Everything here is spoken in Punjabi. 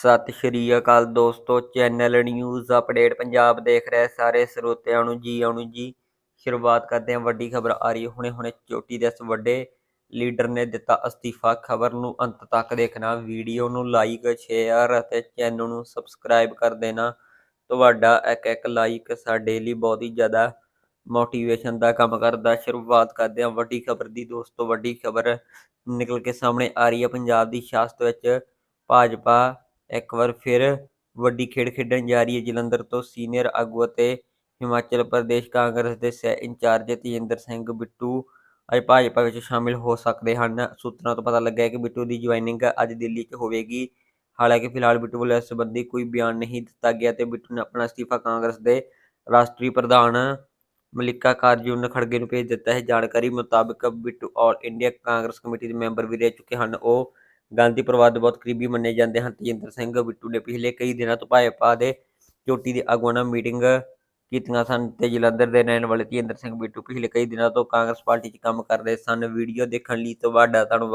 ਸਤਿ ਸ਼੍ਰੀ ਅਕਾਲ ਦੋਸਤੋ, ਚੈਨਲ ਨਿਊਜ਼ ਅਪਡੇਟ ਪੰਜਾਬ ਦੇਖ ਰਹੇ ਸਾਰੇ ਸਰੋਤਿਆਂ ਨੂੰ ਜੀ, ਆਉਣ ਜੀ। ਸ਼ੁਰੂਆਤ ਕਰਦੇ ਹਾਂ, ਵੱਡੀ ਖਬਰ ਆ ਰਹੀ ਹੈ। ਹੁਣੇ ਹੁਣੇ ਚੋਟੀ ਦੇ ਇਸ ਵੱਡੇ ਲੀਡਰ ਨੇ ਦਿੱਤਾ ਅਸਤੀਫਾ। ਖਬਰ ਨੂੰ ਅੰਤ ਤੱਕ ਦੇਖਣਾ, ਵੀਡੀਓ ਨੂੰ ਲਾਈਕ ਸ਼ੇਅਰ ਅਤੇ ਚੈਨਲ ਨੂੰ ਸਬਸਕ੍ਰਾਈਬ ਕਰ ਦੇਣਾ। ਤੁਹਾਡਾ ਇੱਕ ਇੱਕ ਲਾਈਕ ਸਾਡੇ ਲਈ ਬਹੁਤ ਹੀ ਜ਼ਿਆਦਾ ਮੋਟੀਵੇਸ਼ਨ ਦਾ ਕੰਮ ਕਰਦਾ। ਸ਼ੁਰੂਆਤ ਕਰਦੇ ਹਾਂ ਵੱਡੀ ਖਬਰ ਦੀ। ਦੋਸਤੋ, ਵੱਡੀ ਖਬਰ ਨਿਕਲ ਕੇ ਸਾਹਮਣੇ ਆ ਰਹੀ ਹੈ। ਪੰਜਾਬ ਦੀ ਸਿਆਸਤ ਵਿੱਚ ਭਾਜਪਾ ਇੱਕ ਵਾਰ ਫਿਰ ਵੱਡੀ ਖੇਡ ਖੇਡਣ ਜਾ ਰਹੀ ਹੈ ਜਲੰਧਰ ਤੋਂ ਸੀਨੀਅਰ ਆਗੂ ਅਤੇ ਹਿਮਾਚਲ ਪ੍ਰਦੇਸ਼ ਕਾਂਗਰਸ ਦੇ ਸਹਿ ਇੰਚਾਰਜ ਤੇਜਿੰਦਰ ਸਿੰਘ ਬਿੱਟੂ ਅੱਜ ਭਾਜਪਾ ਵਿੱਚ ਸ਼ਾਮਿਲ ਹੋ ਸਕਦੇ ਹਨ। ਸੂਤਰਾਂ ਤੋਂ ਪਤਾ ਲੱਗਾ ਹੈ ਕਿ ਬਿੱਟੂ ਦੀ ਜੁਆਇਨਿੰਗ ਅੱਜ ਦਿੱਲੀ 'ਚ ਹੋਵੇਗੀ। ਹਾਲਾਂਕਿ ਫਿਲਹਾਲ ਬਿੱਟੂ ਵੱਲੋਂ ਇਸ ਸੰਬੰਧੀ ਕੋਈ ਬਿਆਨ ਨਹੀਂ ਦਿੱਤਾ ਗਿਆ ਤੇ ਬਿੱਟੂ ਨੇ ਆਪਣਾ ਅਸਤੀਫਾ ਕਾਂਗਰਸ ਦੇ ਰਾਸ਼ਟਰੀ ਪ੍ਰਧਾਨ ਮਲਿਕਾ ਕਾਰਜੁਨ ਖੜਗੇ ਨੂੰ ਭੇਜ ਦਿੱਤਾ ਹੈ। ਜਾਣਕਾਰੀ ਮੁਤਾਬਕ Bittu all India Congress committee ਦੇ ਮੈਂਬਰ ਵੀ ਰਹਿ ਚੁੱਕੇ ਹਨ। ਉਹ ਗਾਂਧੀ ਪਰਿਵਾਰ ਦੇ ਬਹੁਤ ਕਰੀਬੀ ਮੰਨੇ ਜਾਂਦੇ ਹਨ। ਤੇਜਿੰਦਰ ਸਿੰਘ, ਬਿੱਟੂ ਨੇ ਪਿਛਲੇ ਕਈ ਦਿਨਾਂ ਤੋਂ ਭਾਜਪਾ ਦੇ ਚੋਟੀ ਦੇ ਆਗੂਆਂ ਨਾਲ ਮੀਟਿੰਗ ਕੀਤੀਆਂ ਸਨ ਤੇ ਜਲੰਧਰ ਦੇ ਰਹਿਣ ਵਾਲੇ ਤੇਜਿੰਦਰ ਸਿੰਘ, ਬਿੱਟੂ ਪਿਛਲੇ ਕਈ ਦਿਨਾਂ ਤੋਂ ਕਾਂਗਰਸ ਪਾਰਟੀ 'ਚ ਕੰਮ ਕਰ ਰਹੇ ਸਨ। ਵੀਡੀਓ ਦੇਖਣ ਲਈ ਤੁਹਾਡਾ ਧੰਨਵਾਦ।